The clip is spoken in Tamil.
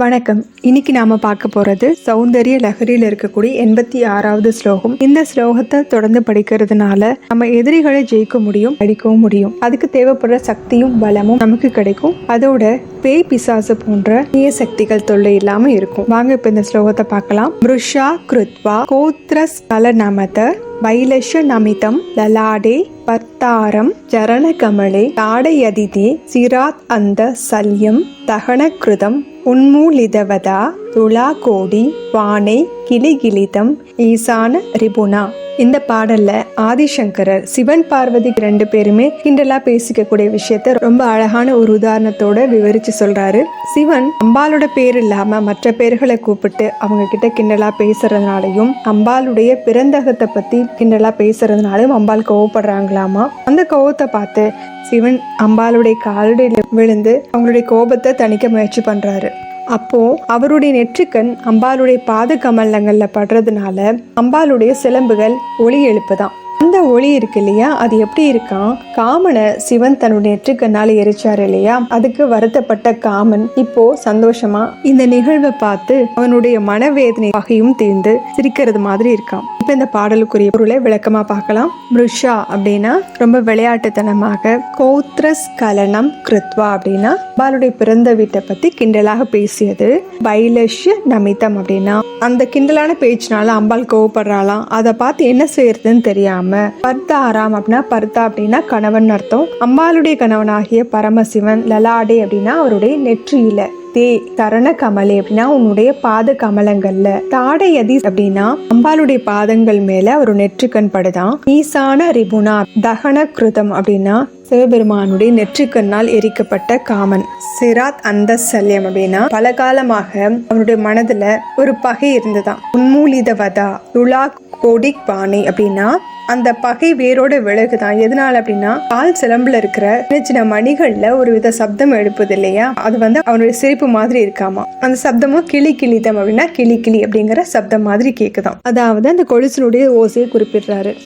வணக்கம். இன்னைக்கு நாம பார்க்க போறது சௌந்தரிய லஹரியில் இருக்கக்கூடிய எண்பத்தி ஆறாவது ஸ்லோகம். இந்த ஸ்லோகத்தை தொடர்ந்து படிக்கிறதுனால நம்ம எதிரிகளை ஜெயிக்க முடியும் அடிக்கவும் முடியும். அதுக்கு தேவைப்படுற சக்தியும் பலமும் நமக்கு கிடைக்கும். அதோட பேய் பிசாசு போன்ற தீய சக்திகள் தொல்லை இல்லாம இருக்கும். வாங்க இப்ப இந்த ஸ்லோகத்தை பார்க்கலாம். மிருஷா கிருத்வா கோத்ரஸ் கல நமத வைலஷ நமிதம் லலாடே பர்த்தாரம் சரணகமலே தாடயதிதே சிராத் அந்த சல்யம் தகனகிருதம் உன்மூலிதவதா துலா கோடி வானை கிளிகிலிதம் ஈசான ரிபுனா. இந்த பாடல்ல ஆதிசங்கரர் சிவன் பார்வதி ரெண்டு பேருமே கிண்டலா பேசிக்கக்கூடிய விஷயத்த ரொம்ப அழகான ஒரு உதாரணத்தோட விவரிச்சு சொல்றாரு. சிவன் அம்பாலோட பேர் இல்லாம மற்ற பேர்களை கூப்பிட்டு அவங்க கிட்ட கிண்டலா பேசுறதுனாலையும் அம்பாளுடைய பிறந்தகத்தை பத்தி கிண்டலா பேசுறதுனாலையும் அம்பாள் கோவப்படுறாங்களாமா? அந்த கோவத்தை பார்த்து சிவன் அம்பாளுடைய காலடியில் விழுந்து அவங்களுடைய கோபத்தை தணிக்க முயற்சி பண்றாரு. அப்போ அவருடைய நெற்றிக்கண் அம்பாளுடைய பாத கமலங்கள்ல படுறதுனால அம்பாளுடைய சிலம்புகள் ஒளி எழுப்புதான். அந்த ஒளி இருக்கு இல்லையா? அது எப்படி இருக்கான் காமனை சிவன் தன்னுடைய நெற்றிக்கண்ணால எரிச்சாரு இல்லையா? அதுக்கு வருத்தப்பட்ட காமன் இப்போ சந்தோஷமா இந்த நிகழ்வை பார்த்து அவனுடைய மனவேதனை வகையும் தீர்ந்து சிரிக்கிறது மாதிரி இருக்கான். இப்போ இந்த பாடலுக்குரிய பொருளை விளக்கமாக பார்க்கலாம். மிருஷா அப்படின்னா ரொம்ப விளையாட்டுத்தனமாக கோத்ரஸ் கலனம் கிருத்வா அப்படின்னா அம்பாளுடைய பிறந்த வீட்டை பற்றி கிண்டலாக பேசியது. பைலஷ்ய நமிதம் அப்படின்னா அந்த கிண்டலான பேச்சினால அம்பாள் கோவப்படுறாளாம். அதை பார்த்து என்ன செய்யறதுன்னு தெரியாம பர்தாராம் அப்படின்னா பர்தா அப்படின்னா கணவன் அர்த்தம். அம்பாளுடைய கணவனாகிய பரமசிவன் லலாடே அப்படின்னா அவருடைய நெற்றியில. தே தரண கமலே அப்படின்னா உன்னுடைய பாத கமலங்கள்ல. தாடையதி அப்படின்னா அம்பாளுடைய பாதங்கள் மேல ஒரு நெற்றிக்கண் படுதான். ஈசான ரிபுனா தகன கிருதம் அப்படின்னா சிவபெருமானுடைய நெற்றிக்கண்ணால் எரிக்கப்பட்ட காமன். சிராத் அந்த சல்யம் அப்படின்னா பல காலமாக அவனுடைய மனதுல ஒரு பகை இருந்ததாம். உன்மூலிதவதா துலா கொடி பானை அப்படின்னா அந்த பகை வேரோட விலகுதான் எதனால அப்படின்னா கால் சிலம்புல இருக்கிற சின்ன சின்ன மணிகள்ல ஒரு வித சப்தம் எழுப்புது இல்லையா? அது வந்து அவனுடைய சிரிப்பு மாதிரி இருக்காமா அந்த சப்தமும் கிளி கிளிதம் அப்படின்னா கிளி கிளி அப்படிங்கிற சப்தம் மாதிரி கேக்குதாம். அதாவது அந்த கொலுசனுடைய ஓசையை குறிப்பிடுறாரு.